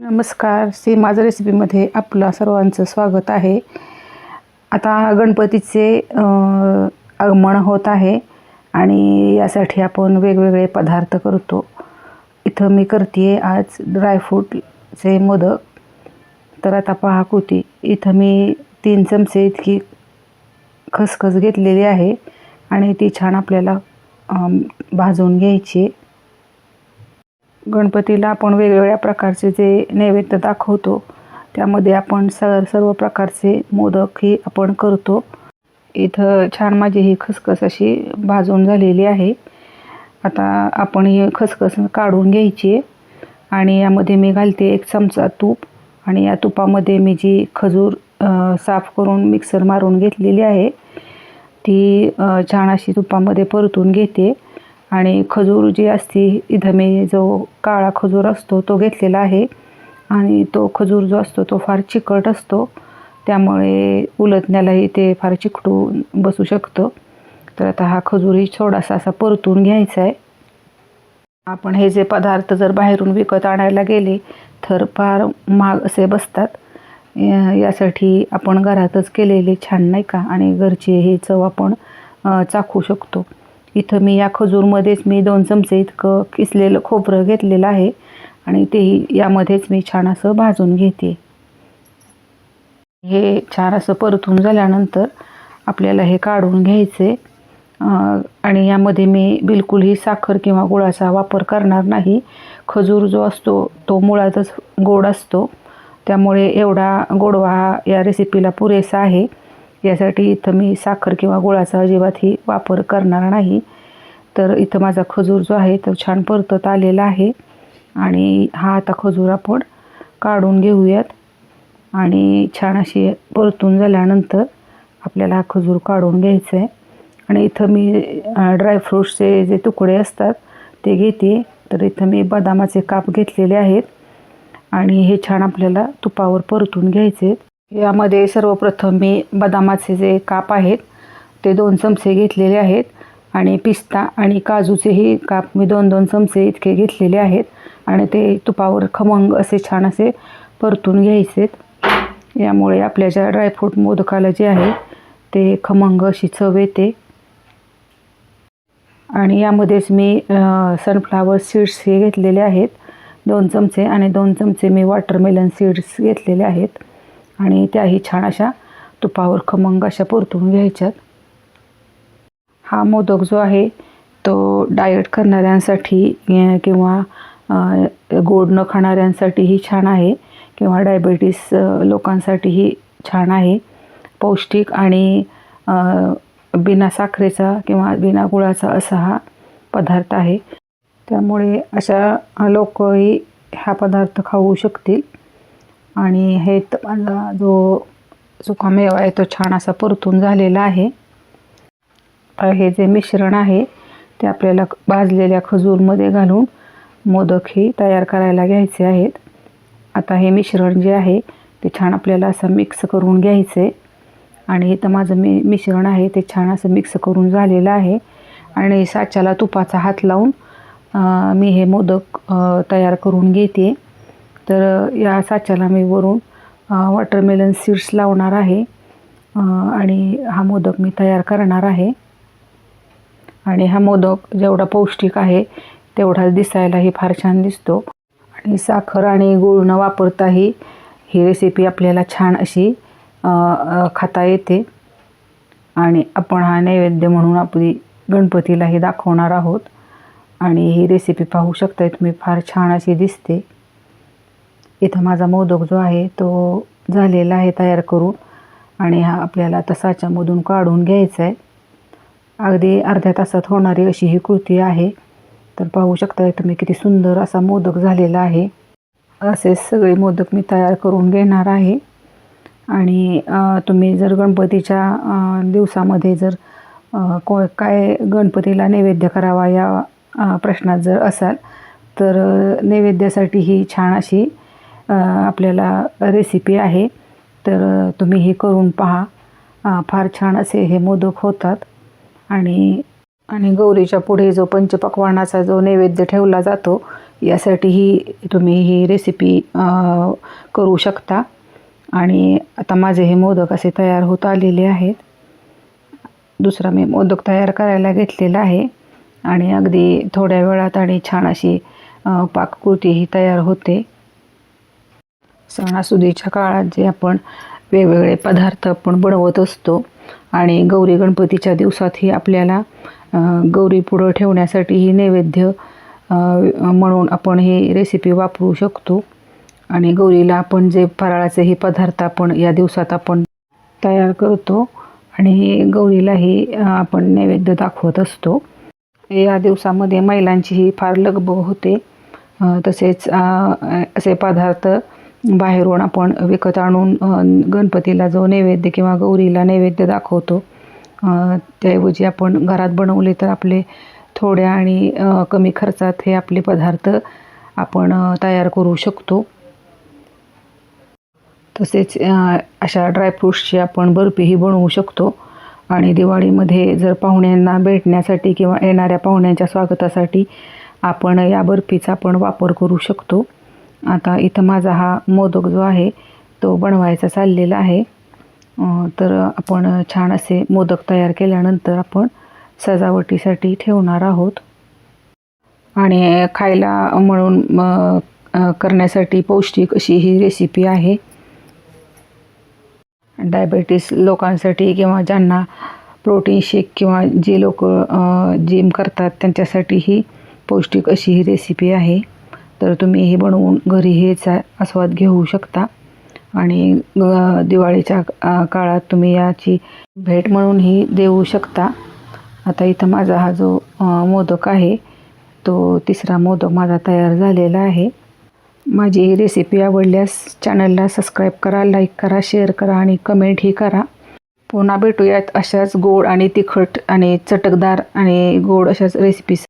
नमस्कार. श्री माझं रेसिपीमध्ये आपलं सर्वांचं स्वागत आहे. आता गणपतीचे आगमन होत आहे आणि यासाठी आपण वेगवेगळे पदार्थ करतो. इथं मी करते आज ड्रायफ्रूटचे मोदक. तर आता पहा कृती इथं मी तीन चमचे इतकी खसखस घेतलेली आहे आणि ती छान आपल्याला भाजून घ्यायची गणपतीला आपण वेगवेगळ्या प्रकारचे जे नैवेद्य दाखवतो त्यामध्ये आपण स सर्व प्रकारचे मोदकही आपण करतो. इथं छान माझी ही खसखस अशी भाजून झालेली आहे. आता आपण ही खसखस काढून घ्यायची आहे आणि यामध्ये मी घालते एक चमचा तूप आणि या तुपामध्ये मी जी खजूर साफ करून मिक्सर मारून घेतलेली आहे ती छान अशी तुपामध्ये परतून घेते. आणि खजूर जी असते इथं मी जो काळा खजूर असतो तो घेतलेला आहे. आणि तो खजूर जो असतो तो फार चिकट असतो. त्यामुळे उलटण्यालाही ते फार चिकटून बसू शकतं. तर आता हा खजूरही थोडासा असा परतून घ्यायचा आहे. आपण हे जे पदार्थ जर बाहेरून विकत आणायला गेले तर फार महाग असे बसतात. या- यासाठी आपण घरातच केलेले छान नाही का? आणि घरची ही चव आपण चाखू शकतो. इथं मी या खजूरमध्येच मी दोन चमचे इतकं किसलेलं खोबरं घेतलेलं आहे आणि तेही यामध्येच मी छान असं भाजून घेते. हे छान असं परतून झाल्यानंतर आपल्याला हे काढून घ्यायचे. आणि यामध्ये मी बिलकुलही साखर किंवा गुळाचा वापर करणार नाही. खजूर जो असतो तो मुळातच गोड असतो. त्यामुळे एवढा गोडवा हा या रेसिपीला पुरेसा आहे. यासाठी इथं मी साखर किंवा गुळाचा अजिबातही वापर करणार नाही. तर इथं माझा खजूर जो आहे तो छान परतत आलेला आहे. आणि हा आता खजूर आपण काढून घेऊयात. आणि छान अशी परतून झाल्यानंतर आपल्याला हा खजूर काढून घ्यायचा आहे. आणि इथं मी ड्रायफ्रूट्सचे जे तुकडे असतात ते घेते. तर इथं मी बदामाचे काप घेतलेले आहेत. आणि हे छान आपल्याला तुपावर परतून घ्यायचे आहेत. यामध्ये सर्वप्रथम मी बदामाचे जे काप आहेत ते दोन चमचे घेतलेले आहेत आणि पिस्ता आणि काजूचेही काप मी दोन दोन चमचे इतके घेतलेले आहेत आणि ते तुपावर खमंग असे छान असे परतून घ्यायचेत. यामुळे आपल्या ज्या ड्रायफ्रूट मोदकाला जे आहे ते खमंग अशी चव येते. आणि यामध्येच मी सनफ्लावर सीड्स हे घेतलेले आहेत. दोन चमचे आणि दोन चमचे मी वॉटरमेलन सीड्स घेतलेले आहेत. आणि त्याही छान अशा तुपावर खमंग अशा परतून घ्यायच्यात. हा मोदक जो आहे तो डाएट करणाऱ्यांसाठी किंवा गोड न खाणाऱ्यांसाठीही छान आहे किंवा डायबेटीस लोकांसाठीही छान आहे. पौष्टिक आणि बिना साखरेचा किंवा बिना गुळाचा असा हा पदार्थ आहे. त्यामुळे अशा लोकही हा पदार्थ खाऊ शकतील. आणि हे माझा जो सुका मेवा आहे तो छान असा परतून झालेला आहे. हे जे मिश्रण आहे ते आपल्याला भाजलेल्या खजूरमध्ये घालून मोदक हे तयार करायला घ्यायचे आहेत. आता हे मिश्रण जे आहे ते छान आपल्याला असं मिक्स करून घ्यायचं. आहे आणि इथं माझं मी मिश्रण आहे ते छान असं मिक्स करून झालेलं आहे. आणि साच्याला तुपाचा हात लावून मी हे मोदक तयार करून घेते. तर या साच्याला मी वरून वॉटरमेलन सीड्स लावणार आहे. आणि हा मोदक मी तयार करणार आहे. आणि हा मोदक जेवढा पौष्टिक आहे तेवढाच दिसायलाही फार छान दिसतो. आणि साखर आणि गूळ न वापरताही ही रेसिपी आपल्याला छान अशी खाता येते. आणि आपण हा नैवेद्य म्हणून आपली गणपतीलाही दाखवणार आहोत. आणि ही रेसिपी पाहू शकताय तुम्ही फार छान अशी दिसते. इथं माझा मोदक जो आहे तो झालेला आहे तयार करून आणि हा आपल्याला आता साच्यामधून काढून घ्यायचा आहे अगदी अर्ध्या तासात होणारी अशी ही कृती आहे. तर पाहू शकता तुम्ही किती सुंदर असा मोदक झालेला आहे. असेच सगळे मोदक मी तयार करून घेणार आहे. आणि तुम्ही जर गणपतीच्या दिवसामध्ये जर को काय गणपतीला नैवेद्य करावा या प्रश्नात जर असाल तर नैवेद्यासाठी ही छान अशी आपल्याला रेसिपी आहे. तर तुम्ही हे करून पहा. फार छान असे हे मोदक होतात. आणि आणि गौरीच्या पुढे जो पंचपक्वानाचा जो नैवेद्य ठेवला जातो यासाठीही तुम्ही ही रेसिपी करू शकता. आणि आता माझे हे मोदक असे तयार होत आलेले आहेत. दुसरा मी मोदक तयार करायला घेतलेला आहे. आणि अगदी थोड्या वेळात आणि छान अशी पाककृती ही तयार होते. सणासुदीच्या काळात जे आपण वेगवेगळे पदार्थ आपण बनवत असतो आणि गौरी गणपतीच्या दिवसातही आपल्याला गौरी पुढं ठेवण्यासाठी ही नैवेद्य म्हणून आपण ही रेसिपी वापरू शकतो. आणि गौरीला आपण जे फराळाचे हे पदार्थ आपण या दिवसात आपण तयार करतो आणि गौरीलाही आपण नैवेद्य दाखवत असतो. या दिवसामध्ये महिलांचीही फार लगबग होते. तसेच असे पदार्थ बाहेरून आपण विकत आणून गणपतीला जो नैवेद्य किंवा गौरीला नैवेद्य दाखवतो त्याऐवजी आपण घरात बनवले तर आपले थोड्या आणि कमी खर्चात हे आपले पदार्थ आपण तयार करू शकतो. तसेच अशा ड्रायफ्रूट्सची आपण बर्फीही बनवू शकतो. आणि दिवाळीमध्ये जर पाहुण्यांना भेटण्यासाठी किंवा येणाऱ्या पाहुण्यांच्या स्वागतासाठी आपण या बर्फीचा आपण वापर करू शकतो. आता इथं माझा हा मोदक जो आहे तो बनवायचा चाललेला आहे. तर आपण छान असे मोदक तयार केल्यानंतर आपण सजावटीसाठी ठेवणार आहोत. आणि खायला म्हणून करण्यासाठी पौष्टिक अशी ही रेसिपी आहे. डायबेटीस लोकांसाठी किंवा ज्यांना प्रोटीन शेक किंवा जे लोक जिम करतात त्यांच्यासाठी ही पौष्टिक अशी ही रेसिपी आहे. तर तुम्ही हे बनवून घरी हेच आस्वाद घेऊ शकता. आणि दिवाळीच्या काळात तुम्ही याची भेट म्हणूनही देऊ शकता. आता इथं माझा हा जो मोदक आहे तो तिसरा मोदक माझा तयार झालेला आहे. माझी ही रेसिपी आवडल्यास चॅनलला सबस्क्राईब करा लाईक करा शेअर करा आणि कमेंटही करा. पुन्हा भेटूयात अशाच गोड आणि तिखट आणि चटकदार आणि गोड अशाच रेसिपीज